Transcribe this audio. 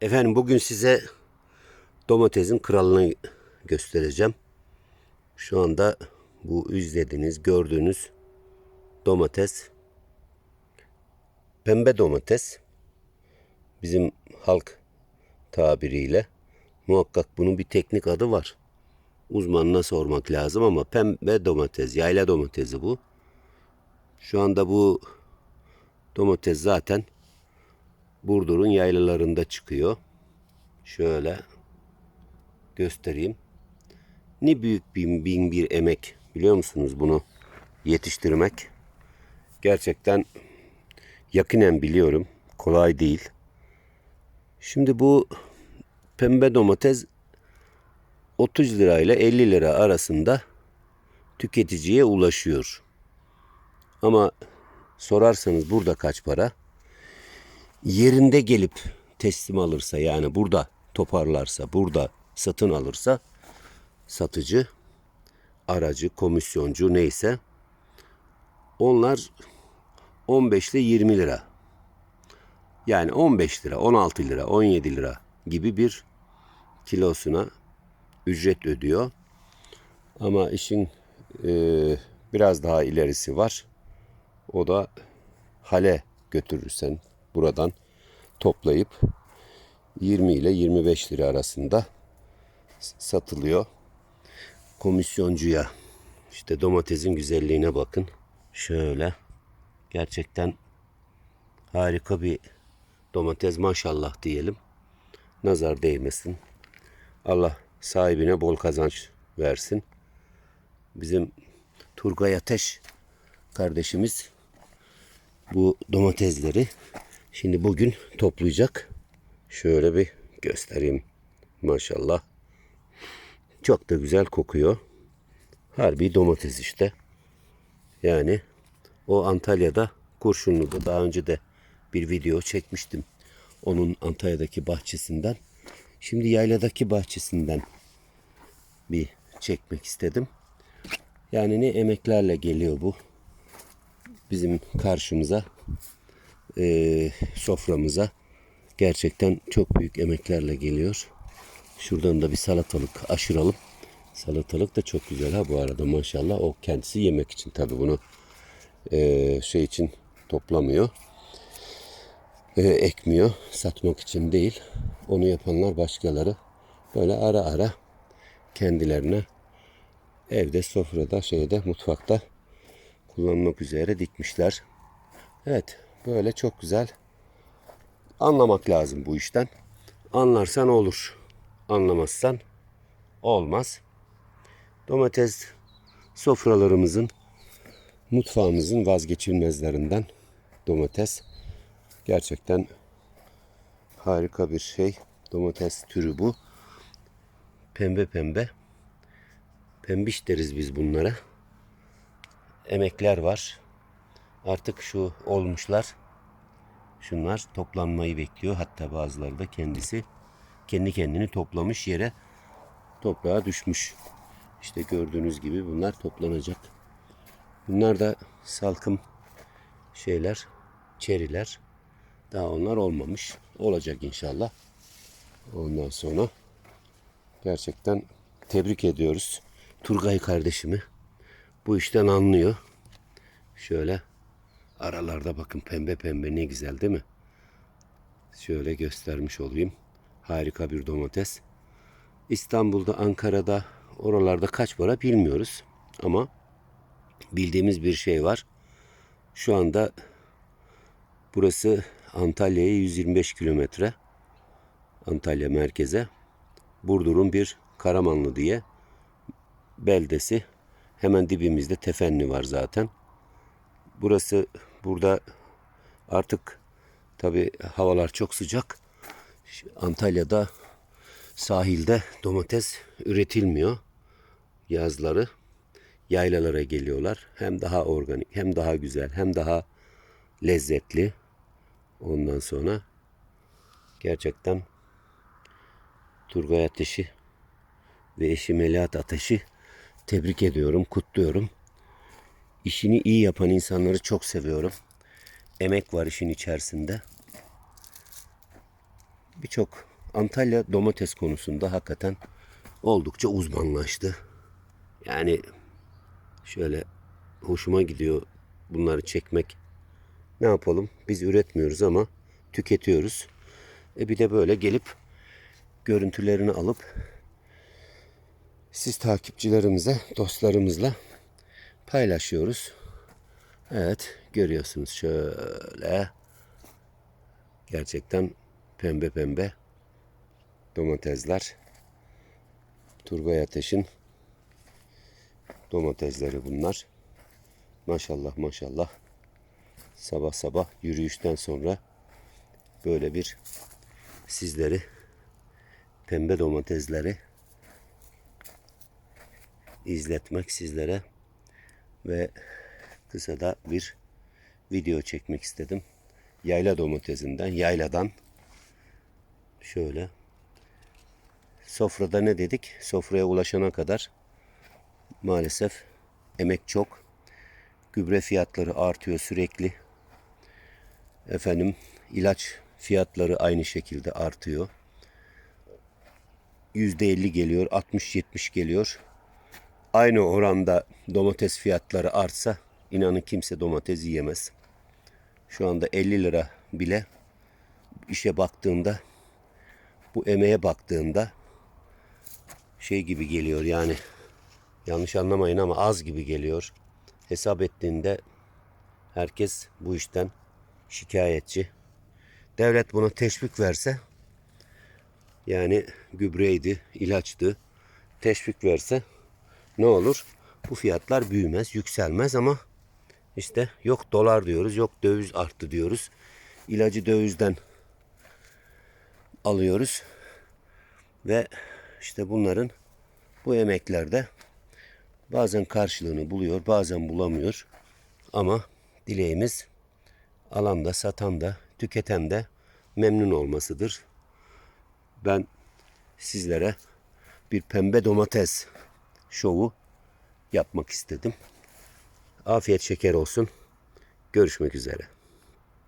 Efendim bugün size domatesin kralını göstereceğim. Şu anda bu izlediğiniz, gördüğünüz domates pembe domates. Bizim halk tabiriyle muhakkak bunun bir teknik adı var. Uzmanına sormak lazım ama pembe domates, yayla domatesi bu. Şu anda bu domates zaten Burdur'un yaylalarında çıkıyor. Şöyle göstereyim. Ne büyük bin, bin bir emek biliyor musunuz bunu yetiştirmek. Gerçekten yakinen biliyorum. Kolay değil. Şimdi bu pembe domates 30 lira ile 50 lira arasında tüketiciye ulaşıyor. Ama sorarsanız burada kaç para? Yerinde gelip teslim alırsa yani burada toparlarsa, burada satın alırsa satıcı, aracı, komisyoncu neyse onlar 15 ile 20 lira. Yani 15 lira, 16 lira, 17 lira gibi bir kilosuna ücret ödüyor. Ama işin e, biraz daha ilerisi var. O da hale götürürsen buradan toplayıp 20 ile 25 lira arasında satılıyor. Komisyoncuya işte domatesin güzelliğine bakın. Şöyle gerçekten harika bir domates maşallah diyelim. Nazar değmesin. Allah sahibine bol kazanç versin. Bizim Turgay Ateş kardeşimiz bu domatesleri şimdi bugün toplayacak. Şöyle bir göstereyim. Maşallah. Çok da güzel kokuyor. Harbi domates işte. Yani o Antalya'da Kurşunlu'da daha önce de bir video çekmiştim. Onun Antalya'daki bahçesinden. Şimdi yayladaki bahçesinden bir çekmek istedim. Yani ne emeklerle geliyor bu bizim karşımıza e, soframıza gerçekten çok büyük emeklerle geliyor. Şuradan da bir salatalık aşıralım. Salatalık da çok güzel ha bu arada maşallah. O kendisi yemek için tabi bunu e, şey için toplamıyor. E, ekmiyor. Satmak için değil. Onu yapanlar başkaları. Böyle ara ara kendilerine evde, sofrada, şeyde, mutfakta kullanmak üzere dikmişler. Evet, böyle çok güzel. Anlamak lazım bu işten. Anlarsan olur. Anlamazsan olmaz. Domates sofralarımızın, mutfağımızın vazgeçilmezlerinden domates. Gerçekten harika bir şey. Domates türü bu. Pembe pembe. Pembiş deriz biz bunlara emekler var. Artık şu olmuşlar. Şunlar toplanmayı bekliyor. Hatta bazıları da kendisi kendi kendini toplamış yere toprağa düşmüş. İşte gördüğünüz gibi bunlar toplanacak. Bunlar da salkım şeyler, çeriler. Daha onlar olmamış. Olacak inşallah. Ondan sonra gerçekten tebrik ediyoruz Turgay kardeşimi bu işten anlıyor. Şöyle aralarda bakın pembe pembe ne güzel değil mi? Şöyle göstermiş olayım. Harika bir domates. İstanbul'da, Ankara'da, oralarda kaç para bilmiyoruz. Ama bildiğimiz bir şey var. Şu anda burası Antalya'ya 125 kilometre. Antalya merkeze. Burdur'un bir Karamanlı diye beldesi Hemen dibimizde Tefenli var zaten. Burası burada artık tabi havalar çok sıcak. Antalya'da sahilde domates üretilmiyor. Yazları yaylalara geliyorlar. Hem daha organik, hem daha güzel, hem daha lezzetli. Ondan sonra gerçekten Turgay Ateşi ve eşi Melahat Ateşi tebrik ediyorum, kutluyorum. İşini iyi yapan insanları çok seviyorum. Emek var işin içerisinde. birçok Antalya domates konusunda hakikaten oldukça uzmanlaştı. Yani şöyle hoşuma gidiyor bunları çekmek. Ne yapalım? Biz üretmiyoruz ama tüketiyoruz. E bir de böyle gelip görüntülerini alıp siz takipçilerimize, dostlarımızla paylaşıyoruz. Evet, görüyorsunuz şöyle gerçekten pembe pembe domatesler. Turgay Ateş'in domatesleri bunlar. Maşallah maşallah. Sabah sabah yürüyüşten sonra böyle bir sizleri pembe domatesleri izletmek sizlere ve kısa da bir video çekmek istedim. Yayla domatesinden, yayladan şöyle sofrada ne dedik? Sofraya ulaşana kadar maalesef emek çok. Gübre fiyatları artıyor sürekli. Efendim ilaç fiyatları aynı şekilde artıyor. %50 geliyor, 60-70 geliyor. Aynı oranda domates fiyatları artsa inanın kimse domates yiyemez. Şu anda 50 lira bile işe baktığında bu emeğe baktığında şey gibi geliyor yani yanlış anlamayın ama az gibi geliyor. Hesap ettiğinde herkes bu işten şikayetçi. Devlet buna teşvik verse yani gübreydi, ilaçtı. Teşvik verse ne olur? Bu fiyatlar büyümez, yükselmez ama işte yok dolar diyoruz, yok döviz arttı diyoruz. İlacı dövizden alıyoruz. Ve işte bunların bu emeklerde bazen karşılığını buluyor, bazen bulamıyor. Ama dileğimiz alan da, satan da, tüketen de memnun olmasıdır. Ben sizlere bir pembe domates şovu yapmak istedim. Afiyet şeker olsun. Görüşmek üzere.